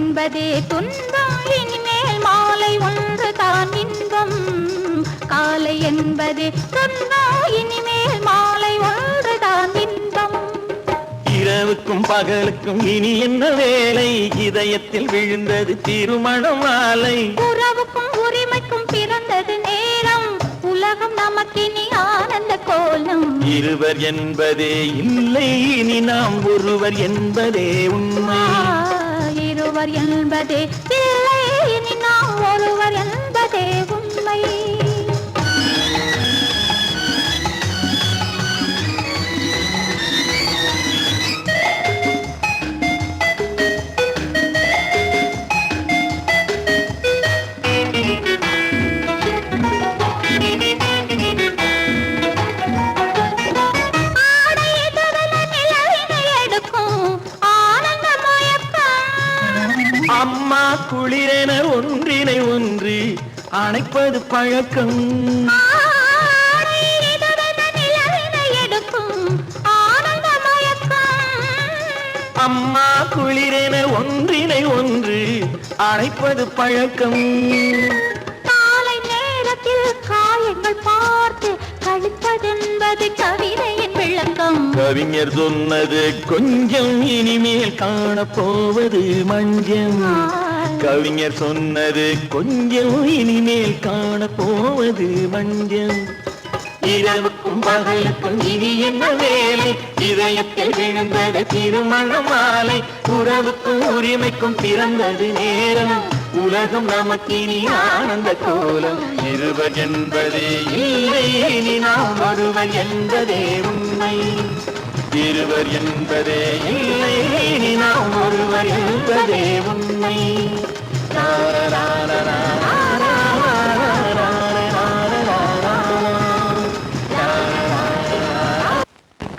என்பதே துன்பம் இனிமேல் மாலை ஒன்று தான் இன்பம். காலை என்பதே துன்பம் இனிமேல் மாலை ஒன்று தான் இன்பம். இரவுக்கும் பகலுக்கும் இனி என்ன வேலை? இதயத்தில் விழுந்தது திருமண மாலை உறவுக்கும் உரிமைக்கும் பிறந்தது நேரம். உலகம் நமக்கினி ஆனந்த கோலம். இருவர் என்பதே இல்லை இனி நாம் ஒருவர் என்பதே உண்மை. ஒருவர் என்பதே இல்லை. இனி நாம் ஒருவர் என்பதே உண்மை. அம்மா குளிரென ஒன்றினை ஒன்று அணைப்பது பழக்கம். அம்மா குளிரென ஒன்றினை ஒன்று அணைப்பது பழக்கம். காலை நேரத்தில் காயங்கள் பார்த்து கழிப்பதென்பது கவிஞர் சொன்னது கொஞ்சம் இனிமேல் காணப்போவது மஞ்சம். கவிஞர் சொன்னது கொஞ்சம் இனிமேல் காணப்போவது மஞ்சம். இரவுக்கும் பகலுக்கும் இனி என்ன வேலை? இதயத்தில் விழுந்தது திருமண மாலை. உறவுக்கும் உரிமைக்கும் பிறந்தது நேரம். உலகம் நமக்கினி ஆனந்த கோலம். இருவர் என்பதே இல்லை இனி நாம் ஒருவர் என்பதே உண்மை. இருவர் என்பதே இல்லை இனி நாம் ஒருவர் என்பதே உண்மை. லா,